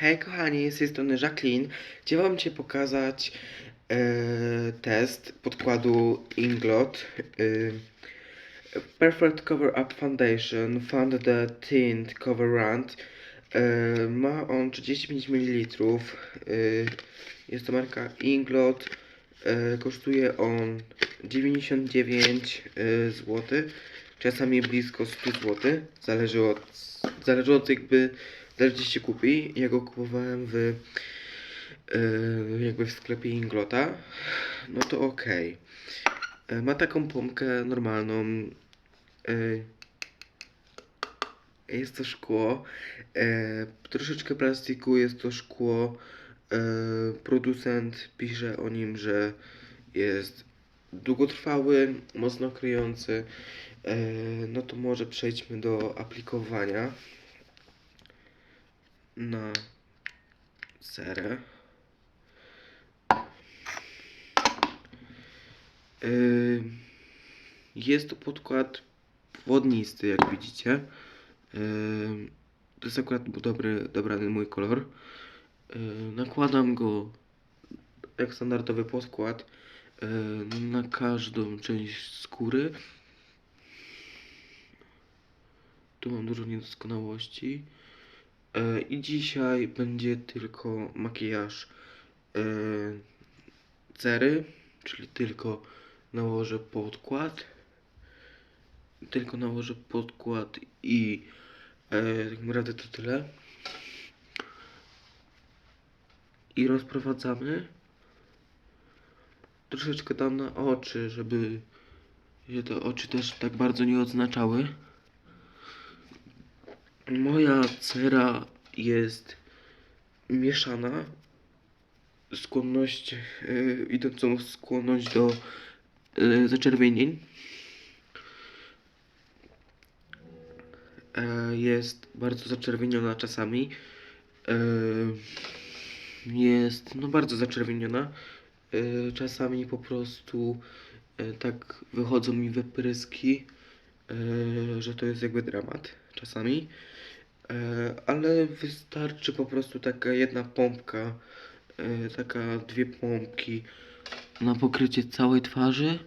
Hej kochani, z tej strony Jacqueline. Chciałam Ci pokazać e, test podkładu Inglot e, Perfect Cover Up Foundation Found the Tint Cover Rand e, Ma on 35 ml Jest to marka Inglot. Kosztuje on 99 e, zł Czasami blisko 100 zł Zależy od, zależy od jakby Zależy gdzie się kupi. Ja go kupowałem w yy, jakby w sklepie Inglota. No to okej. Yy, Ma taką pompkę normalną. Yy, jest to szkło. Troszeczkę plastiku, jest to szkło. Producent pisze o nim, że jest długotrwały, mocno kryjący. No to może przejdźmy do aplikowania na serę. Yy, Jest to podkład wodnisty, jak widzicie. Yy, To jest akurat dobry, dobrany mój kolor. Yy, Nakładam go jak standardowy podkład na każdą część skóry. Tu mam dużo niedoskonałości. E, I dzisiaj będzie tylko makijaż e, cery, czyli tylko nałożę podkład. Tylko nałożę podkład i e, tak naprawdę to tyle. I rozprowadzamy. Troszeczkę dam na oczy, żeby się te oczy też tak bardzo nie odznaczały. Moja cera jest mieszana. Skłonność, yy, idącą skłonność do yy, zaczerwienień. E, jest bardzo zaczerwieniona czasami. Jest no bardzo zaczerwieniona. Czasami po prostu tak wychodzą mi wypryski, że to jest jakby dramat czasami. E, ale wystarczy po prostu taka jedna pompka, e, taka dwie pompki na pokrycie całej twarzy.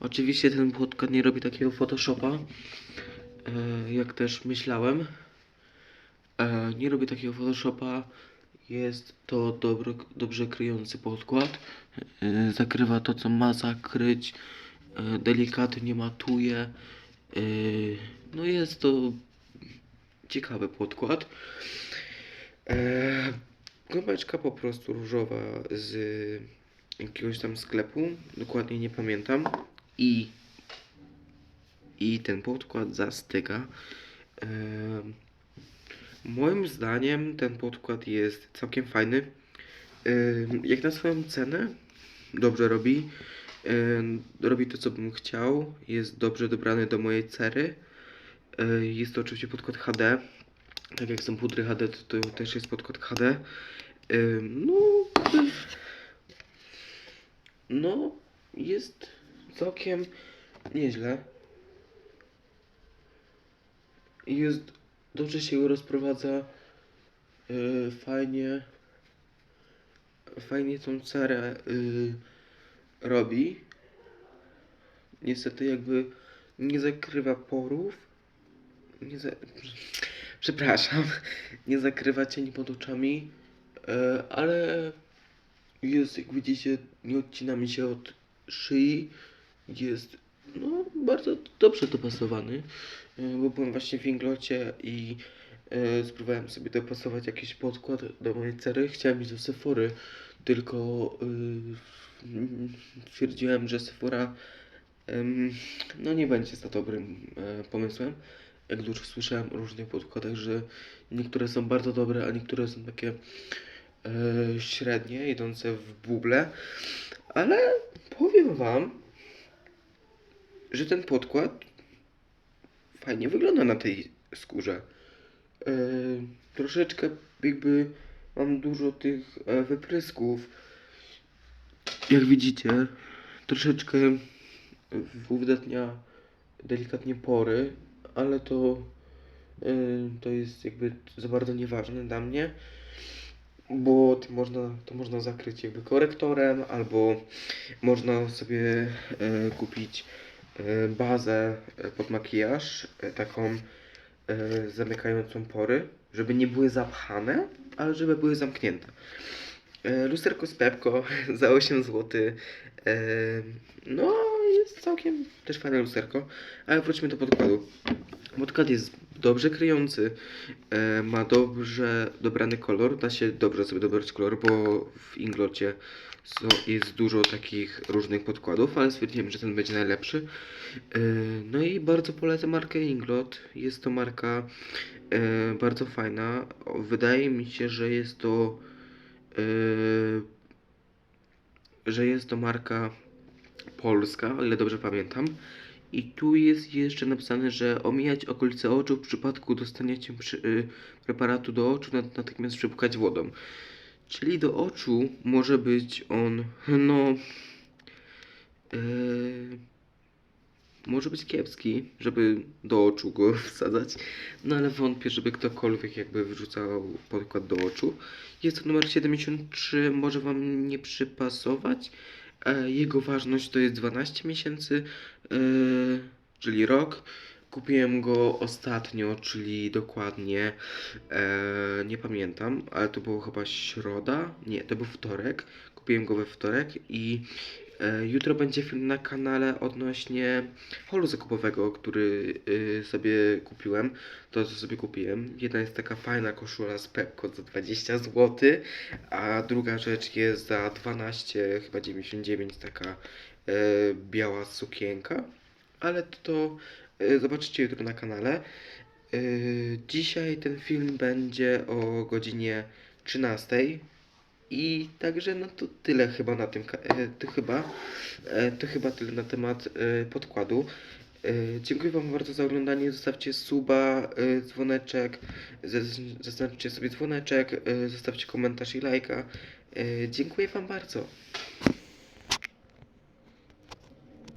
Oczywiście ten podkład nie robi takiego Photoshopa, e, jak też myślałem. Nie robi takiego Photoshopa. Jest to dobro, dobrze kryjący podkład. Zakrywa to, co ma zakryć. Delikatnie matuje. No jest to ciekawy podkład. E, gąbeczka po prostu różowa z jakiegoś tam sklepu. Dokładnie nie pamiętam. I, i ten podkład zastyga. E, moim zdaniem ten podkład jest całkiem fajny. E, jak na swoją cenę dobrze robi. E, robi to, co bym chciał. Jest dobrze dobrany do mojej cery. E, Jest to oczywiście podkład HD. Tak jak są pudry HD, to, to też jest podkład HD. Ym, No, no, jest całkiem nieźle. Jest, dobrze się rozprowadza, y, fajnie, fajnie tą cerę robi. Niestety jakby nie zakrywa porów. Nie za... Przepraszam, nie zakrywa cieni pod oczami, e, ale jest, jak widzicie, nie odcina mi się od szyi. Jest no, bardzo dobrze dopasowany, e, bo byłem właśnie w Inglocie i e, spróbowałem sobie dopasować jakiś podkład do mojej cery. Chciałem iść do Sephory, tylko stwierdziłem, że Sephora no nie będzie za dobrym e, pomysłem jak dużo słyszałem o różnych podkładach, że niektóre są bardzo dobre, a niektóre są takie e, średnie, idące w buble. Ale powiem Wam, że ten podkład fajnie wygląda na tej skórze. E, troszeczkę jakby mam dużo tych e, wyprysków. Jak widzicie, troszeczkę uwydatnia delikatnie pory, ale to y, to jest jakby za bardzo nieważne dla mnie, bo to można, to można zakryć jakby korektorem, albo można sobie y, kupić y, bazę pod makijaż, taką zamykającą pory, żeby nie były zapchane, ale żeby były zamknięte. Lusterko z Pepko za 8 zł. No, jest całkiem też fajne lusterko, ale wróćmy do podkładu. Podkład jest dobrze kryjący, e, ma dobrze dobrany kolor, da się dobrze sobie dobrać kolor, bo w Inglocie jest dużo takich różnych podkładów, ale stwierdziłem, że ten będzie najlepszy. E, No i bardzo polecam markę Inglot. Jest to marka e, bardzo fajna. Wydaje mi się, że jest to że jest to marka polska, o ile dobrze pamiętam. I tu jest jeszcze napisane, że omijać okolice oczu w przypadku dostania cię przy, y, preparatu do oczu, nat- natychmiast przypukać wodą. Czyli do oczu może być on, no, yy, może być kiepski, żeby do oczu go wsadzać, no ale wątpię, żeby ktokolwiek jakby wrzucał podkład do oczu. Jest to numer 73, może Wam nie przypasować. E, jego ważność to jest 12 miesięcy, e, czyli rok. Kupiłem go ostatnio, czyli dokładnie, e, nie pamiętam, ale to było chyba środa, nie, to był wtorek. Kupiłem go we wtorek i jutro będzie film na kanale odnośnie holu zakupowego, który y, sobie kupiłem. To, co sobie kupiłem. Jedna jest taka fajna koszula z Pepko za 20 zł, a druga rzecz jest za 12, chyba 99, taka e, biała sukienka. Ale to, to e, zobaczycie jutro na kanale. E, dzisiaj ten film będzie o godzinie 13. I także no to tyle chyba na tym, e, to chyba, e, to chyba tyle na temat e, podkładu. Dziękuję Wam bardzo za oglądanie. Zostawcie suba, dzwoneczek, zaz- zaznaczcie sobie dzwoneczek, zostawcie komentarz i lajka. Dziękuję Wam bardzo.